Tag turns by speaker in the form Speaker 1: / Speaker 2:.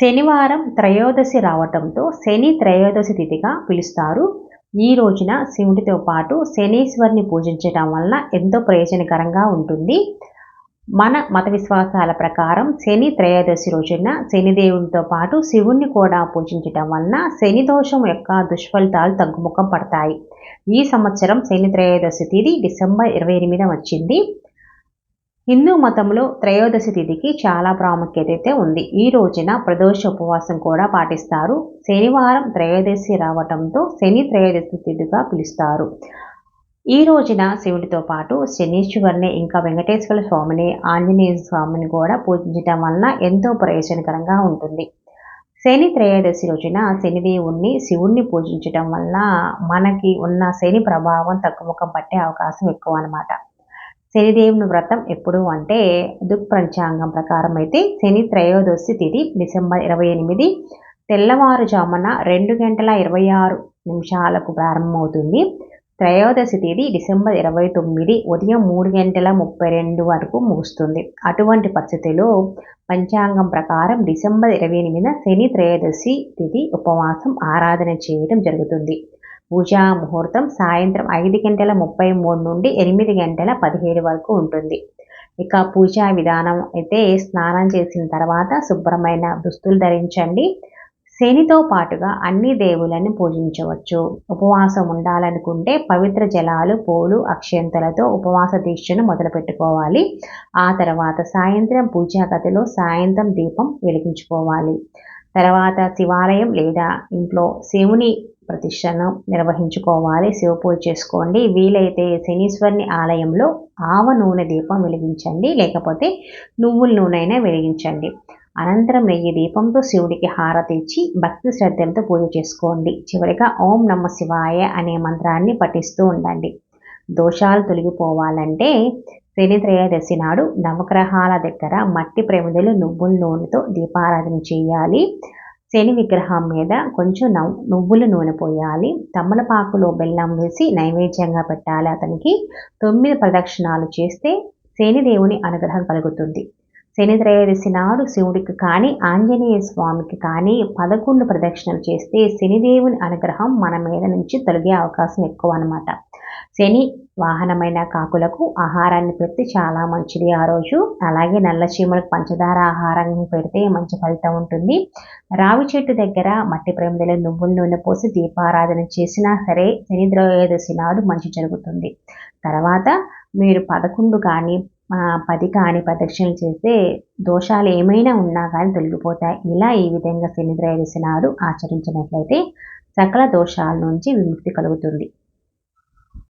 Speaker 1: శనివారం త్రయోదశి రావటంతో శని త్రయోదశి తిథిగా పిలుస్తారు. ఈ రోజున శివుడితో పాటు శనీశ్వరిని పూజించటం వలన ఎంతో ప్రయోజనకరంగా ఉంటుంది. మన మత విశ్వాసాల ప్రకారం శని త్రయోదశి రోజున శనిదేవునితో పాటు శివుణ్ణి కూడా పూజించటం వలన శని దోషం యొక్క దుష్ఫలితాలు తగ్గుముఖం పడతాయి. ఈ సంవత్సరం శని త్రయోదశి తిథి డిసెంబర్ ఇరవై ఎనిమిది వచ్చింది. హిందూ మతంలో త్రయోదశి తిథికి చాలా ప్రాముఖ్యత అయితే ఉంది. ఈ రోజున ప్రదోష ఉపవాసం కూడా పాటిస్తారు. శనివారం త్రయోదశి రావటంతో శని త్రయోదశి తిథిగా పిలుస్తారు. ఈ రోజున శివుడితో పాటు శనీశ్వరుని ఇంకా వెంకటేశ్వర స్వామిని ఆంజనేయ స్వామిని కూడా పూజించడం వలన ఎంతో ప్రయోజనకరంగా ఉంటుంది. శని త్రయోదశి రోజున శనిదేవుణ్ణి శివుణ్ణి పూజించడం వలన మనకి ఉన్న శని ప్రభావం తగ్గుముఖం పట్టే అవకాశం ఎక్కువ అనమాట శనిదేవుని వ్రతం ఎప్పుడు అంటే దుక్పంచాంగం ప్రకారం అయితే శని త్రయోదశి తిథి డిసెంబర్ ఇరవై ఎనిమిది తెల్లవారుజామున రెండు గంటల ఇరవై ఆరు నిమిషాలకు ప్రారంభమవుతుంది. త్రయోదశి తేదీ డిసెంబర్ ఇరవై తొమ్మిది ఉదయం మూడు గంటల ముప్పై రెండు వరకు ముగుస్తుంది. అటువంటి పరిస్థితిలో పంచాంగం ప్రకారం డిసెంబర్ ఇరవై ఎనిమిదిన శని త్రయోదశి తిథి ఉపవాసం ఆరాధన చేయడం జరుగుతుంది. పూజా ముహూర్తం సాయంత్రం ఐదు గంటల ముప్పై మూడు నుండి ఎనిమిది గంటల పదిహేడు వరకు ఉంటుంది. ఇక పూజా విధానం అయితే స్నానం చేసిన తర్వాత శుభ్రమైన దుస్తులు ధరించండి. శనితో పాటుగా అన్ని దేవులను పూజించవచ్చు. ఉపవాసం ఉండాలనుకుంటే పవిత్ర జలాలు పూలు అక్షంతలతో ఉపవాస దీక్షను మొదలుపెట్టుకోవాలి ఆ తర్వాత సాయంత్రం పూజా గదిలో సాయంత్రం దీపం వెలిగించుకోవాలి. తర్వాత శివాలయం లేదా ఇంట్లో శివుని ప్రతిష్టను నిర్వహించుకోవాలి. శివ పూజ చేసుకోండి. వీలైతే శనీశ్వరుని ఆలయంలో ఆవ నూనె దీపం వెలిగించండి. లేకపోతే నువ్వుల నూనె అయినా వెలిగించండి. అనంతరం నెయ్యి దీపంతో శివుడికి హారతి ఇచ్చి భక్తి శ్రద్ధలతో పూజ చేసుకోండి. చివరిగా ఓం నమ శివాయ అనే మంత్రాన్ని పఠిస్తూ ఉండండి. దోషాలు తొలగిపోవాలంటే శని త్రయోదశి నాడు నవగ్రహాల దగ్గర మట్టి ప్రమిదలు నువ్వుల నూనెతో దీపారాధన చేయాలి. శని విగ్రహం మీద కొంచెం నువ్వుల నూనె పోయాలి. తమలపాకులో బెల్లం వేసి నైవేద్యంగా పెట్టాలి. అతనికి తొమ్మిది ప్రదక్షిణాలు చేస్తే శనిదేవుని అనుగ్రహం కలుగుతుంది. శని త్రయోదశి నాడు శివుడికి కానీ ఆంజనేయ స్వామికి కానీ పదకొండు ప్రదక్షిణలు చేస్తే శనిదేవుని అనుగ్రహం మన మీద నుంచి తొలగే అవకాశం ఎక్కువ అనమాట శని వాహనమైన కాకులకు ఆహారాన్ని పెడితే చాలా మంచిది ఆ రోజు. అలాగే నల్ల చీమలకు పంచదార ఆహారం పెడితే మంచి ఫలితం ఉంటుంది. రావి చెట్టు దగ్గర మట్టి ప్రేమదల నువ్వుల నూనె పోసి దీపారాధన చేసినా సరే శని త్రయోదశి నాడు మంచి జరుగుతుంది. తర్వాత మీరు పదకొండు కానీ పది కాని ప్రదక్షిణలు చేస్తే దోషాలు ఏమైనా ఉన్నా కానీ తొలగిపోతాయి. ఇలా ఈ విధంగా శని త్రయోదశి నాడు ఆచరించినట్లయితే సకల దోషాల నుంచి విముక్తి కలుగుతుంది.